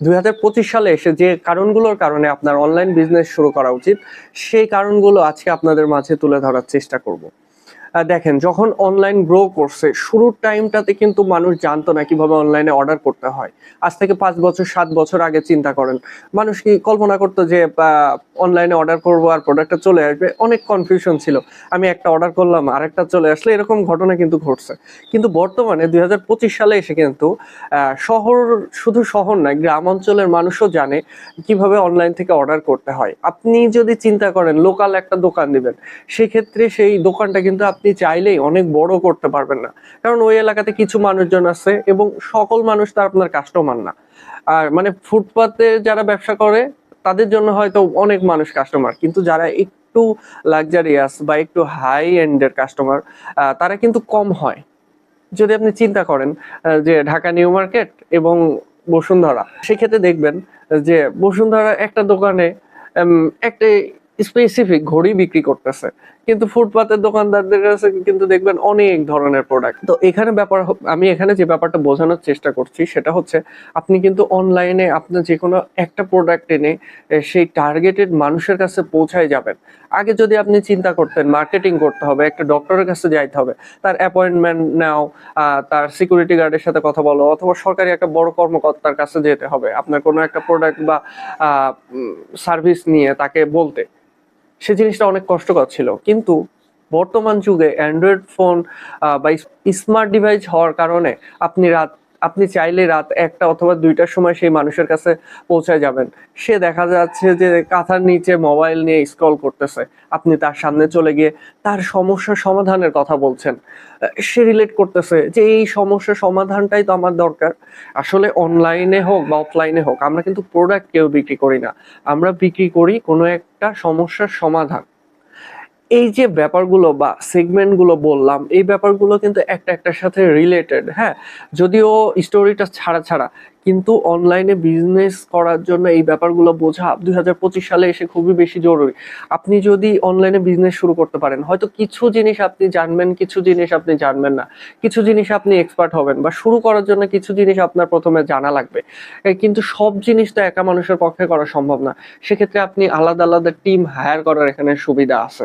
দুই হাজার পঁচিশ সালে এসে যে কারণগুলোর কারণে আপনার অনলাইন বিজনেস শুরু করা উচিত, সেই কারণগুলো আজকে আপনাদের মাঝে তুলে ধরার চেষ্টা করব। দেখেন, যখন অনলাইন গ্রো করছে, শুরুর টাইমটাতে কিন্তু মানুষ জানতো না কীভাবে অনলাইনে অর্ডার করতে হয়। আজ থেকে পাঁচ বছর, সাত বছর আগে চিন্তা করেন। মানুষ কি কল্পনা করতো যে অনলাইনে অর্ডার করব আর প্রোডাক্টটা চলে আসবে? অনেক কনফিউশন ছিল। আমি একটা অর্ডার করলাম, আরেকটা চলে আসলে, এরকম ঘটনা কিন্তু ঘটছে। কিন্তু বর্তমানে দু হাজার পঁচিশ সালে এসে কিন্তু শহর শুধু শহর নয়, গ্রাম অঞ্চলের মানুষও জানে কীভাবে অনলাইন থেকে অর্ডার করতে হয়। আপনি যদি চিন্তা করেন লোকাল একটা দোকান দিবেন, সেক্ষেত্রে সেই দোকানটা কিন্তু আপনি চাইলেই অনেক বড় করতে পারবেন না। কারণ ওই এলাকাতে কিছু মানুষজন আছে এবং সকল মানুষ তার আপনার কাস্টমার না। আর মানে ফুটপাতে যারা ব্যবসা করে, তাদের জন্য হয়তো অনেক মানুষ কাস্টমার কিন্তু যারা একটু লাক্সারিয়াস বা একটু হাই এন্ডের কাস্টমার তারা কিন্তু কম হয়। যদি আপনি চিন্তা করেন যে ঢাকা নিউ মার্কেট এবং বসুন্ধরা, সেক্ষেত্রে দেখবেন যে বসুন্ধরা একটা দোকানে একটা স্পেসিফিক ঘড়ি বিক্রি করতেছে। কিন্তু ফুটপাতের দোকানদারদের কাছে কিন্তু দেখবেন অনেক ধরনের প্রোডাক্ট তো এখানে ব্যাপার আমি এখানে যে ব্যাপারটা বোঝানোর চেষ্টা করছি সেটা হচ্ছে, আপনি কিন্তু অনলাইনে আপনার যে কোনো একটা প্রোডাক্ট এনে সেই টার্গেটেড মানুষের কাছে পৌঁছায় যাবেন। আগে যদি আপনি চিন্তা করতেন মার্কেটিং করতে হবে, একটা ডক্টরের কাছে যাইতে হবে, তার অ্যাপয়েন্টমেন্ট নাও তার সিকিউরিটি গার্ডের সাথে কথা বলো, অথবা সরকারি একটা বড় কর্মকর্তার কাছে যেতে হবে, আপনার কোনো একটা প্রোডাক্ট বা সার্ভিস নিয়ে তাকে বলতে। সে জিনিসটা অনেক কষ্টকর ছিল। কিন্তু বর্তমান যুগে অ্যান্ড্রয়েড ফোন বা স্মার্ট ডিভাইস হওয়ার কারণে আপনি রাত আপনি চাইলে রাত একটা অথবা দুইটার সময় সেই মানুষের কাছে পৌঁছায় যাবেন। সে দেখা যাচ্ছে যে কাঁথার নিচে মোবাইল নিয়ে স্ক্রল করতেছে। আপনি তার সামনে চলে গিয়ে তার সমস্যার সমাধানের কথা বলছেন। সে রিলেট করতেছে যে এই সমস্যার সমাধানটাই তো আমার দরকার। আসলে অনলাইনে হোক বা অফলাইনে হোক, আমরা কিন্তু প্রোডাক্ট কেউ বিক্রি করি না। আমরা বিক্রি করি কোনো একটা সমস্যার সমাধান। এই যে ব্যাপারগুলো বা সেগমেন্টগুলো বললাম, এই ব্যাপারগুলো কিন্তু একটা একটার সাথে রিলেটেড হ্যাঁ? যদিও স্টোরিটা ছাড়া ছাড়া কিন্তু অনলাইনে বিজনেস করার জন্য এই ব্যাপারগুলো বোঝা দুই হাজার পঁচিশ সালে এসে খুবই বেশি জরুরি। আপনি যদি অনলাইনে বিজনেস শুরু করতে পারেন, হয়তো কিছু জিনিস আপনি জানবেন, কিছু জিনিস আপনি জানবেন না। কিছু জিনিস আপনি এক্সপার্ট হবেন বা শুরু করার জন্য কিছু জিনিস আপনার প্রথমে জানা লাগবে। কিন্তু সব জিনিস তো একা মানুষের পক্ষে করা সম্ভব না। সেক্ষেত্রে আপনি আলাদা আলাদা টিম হায়ার করার এখানে সুবিধা আছে।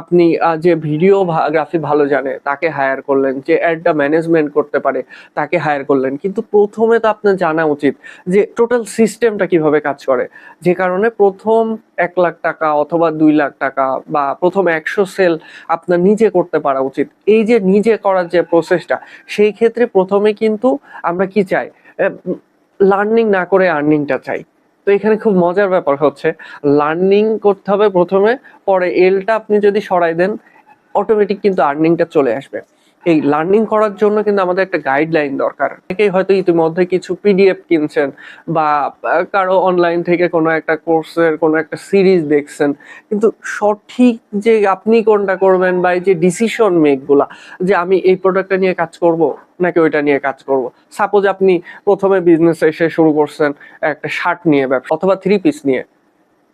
আপনি যে ভিডিওগ্রাফি ভালো জানে, তাকে হায়ার করলেন, যে অ্যাডটা ম্যানেজমেন্ট করতে পারে, তাকে হায়ার করলেন। কিন্তু প্রথমে তো আপনার জানা উচিত যে টোটাল সিস্টেমটা কীভাবে কাজ করে। যে কারণে প্রথম এক লাখ টাকা অথবা দুই লাখ টাকা বা প্রথম একশো সেল আপনার নিজে করতে পারা উচিত। এই যে নিজে করার যে প্রসেসটা সেই ক্ষেত্রে প্রথমে কিন্তু আমরা কি চাই? লার্নিং না করে আর্নিংটা চাই। তো এখানে খুব মজার ব্যাপার হচ্ছে লার্নিং করতে হবে প্রথমে, পরে এলটা আপনি যদি সরাই দেন অটোমেটিক কিন্তু আর্নিংটা চলে আসবে। এই লার্নিং করার জন্য কিন্তু আমাদের একটা গাইডলাইন দরকার। অনেকেই হয়তো ইতিমধ্যে কিছু পিডিএফ কিনছেন বা কারও অনলাইন থেকে কোনো একটা কোর্সের কোনো একটা সিরিজ দেখছেন। কিন্তু সঠিক যে আপনি কোনটা করবেন বা এই যে ডিসিশন মেকগুলা যে আমি এই প্রোডাক্টটা নিয়ে কাজ করব নাকি ওইটা নিয়ে কাজ করব। সাপোজ আপনি প্রথমে বিজনেস এসে শুরু করছেন একটা শার্ট নিয়ে ব্যবসা, অথবা থ্রি পিস নিয়ে।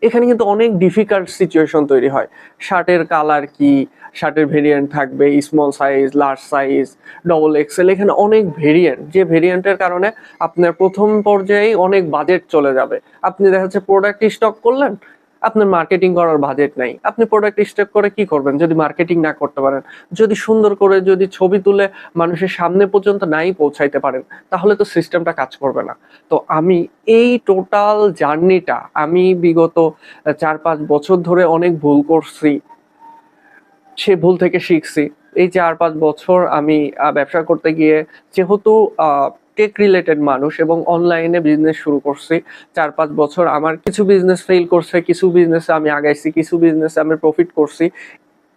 এখানে কিন্তু অনেক ডিফিকাল্ট সিচুয়েশন তৈরি হয়। শার্টের কালার কি? শার্টের ভেরিয়েন্ট থাকবে small size large size double XL এখানে অনেক ভেরিয়েন্ট যে ভেরিয়েন্টের কারণে আপনার প্রথম পর্যায়ে অনেক বাজেট চলে যাবে। আপনি দেখা যাচ্ছে প্রোডাক্ট স্টক করলেন আপনার মার্কেটিং করার বাজেট নাই। আপনি প্রোডাক্ট স্টক করে কি করবেন? যদি মার্কেটিং না করতে পারেন, যদি সুন্দর করে যদি ছবি তুলে মানুষের সামনে পর্যন্ত নাই পৌঁছাইতে পারেন, তাহলে তো সিস্টেমটা কাজ করবে না। তো আমি এই টোটাল জার্নিটা আমি বিগত চার পাঁচ বছর ধরে অনেক ভুল করছি, সে ভুল থেকে শিখছি। এই চার পাঁচ বছর আমি ব্যবসা করতে গিয়ে যেহেতু টেক রিলেটেড মানুষ এবং অনলাইনে বিজনেস শুরু করছি। চার পাঁচ বছর আমার কিছু বিজনেস ফেল করছে, কিছু বিজনেসে আমি আগাইছি, কিছু বিজনেসে আমি প্রফিট করছি।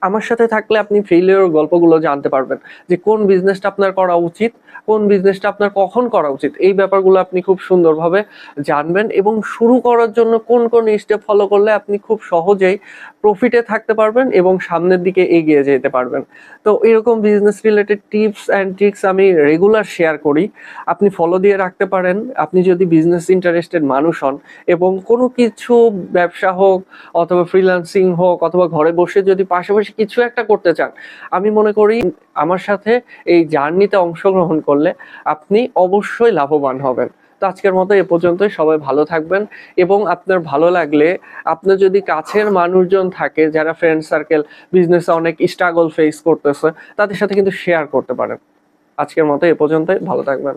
আমার সাথে থাকলে আপনি ফেলিওর গল্পগুলো জানতে পারবেন যে কোন বিজনেসটা আপনার করা উচিত, কোন বিজনেসটা আপনার কখন করা উচিত। এই ব্যাপারগুলো আপনি খুব সুন্দরভাবে জানবেন এবং শুরু করার জন্য কোন কোন স্টেপ ফলো করলে আপনি খুব সহজেই প্রফিটে থাকতে পারবেন এবং সামনের দিকে এগিয়ে যেতে পারবেন। তো এরকম business related tips and tricks আমি রেগুলার শেয়ার করি। আপনি ফলো দিয়ে রাখতে পারেন। আপনি যদি বিজনেস ইন্টারেস্টেড মানুষ হন এবং কোনো কিছু ব্যবসা হোক অথবা ফ্রিল্যান্সিং হোক অথবা ঘরে বসে যদি পাশাপাশি কিছু একটা করতে চান। আমি মনে করি আমার সাথে এই জার্নিতে অংশগ্রহণ করলে আপনি অবশ্যই লাভবান হবেন। তো আজকের মতো এ পর্যন্তই। সবাই ভালো থাকবেন এবং আপনার ভালো লাগলে আপনার যদি কাছের মানুষজন থাকে যারা ফ্রেন্ড সার্কেল বিজনেসে অনেক স্ট্রাগল ফেস করতেছে, তাদের সাথে কিন্তু শেয়ার করতে পারেন। আজকের মতো এ পর্যন্তই। ভালো থাকবেন।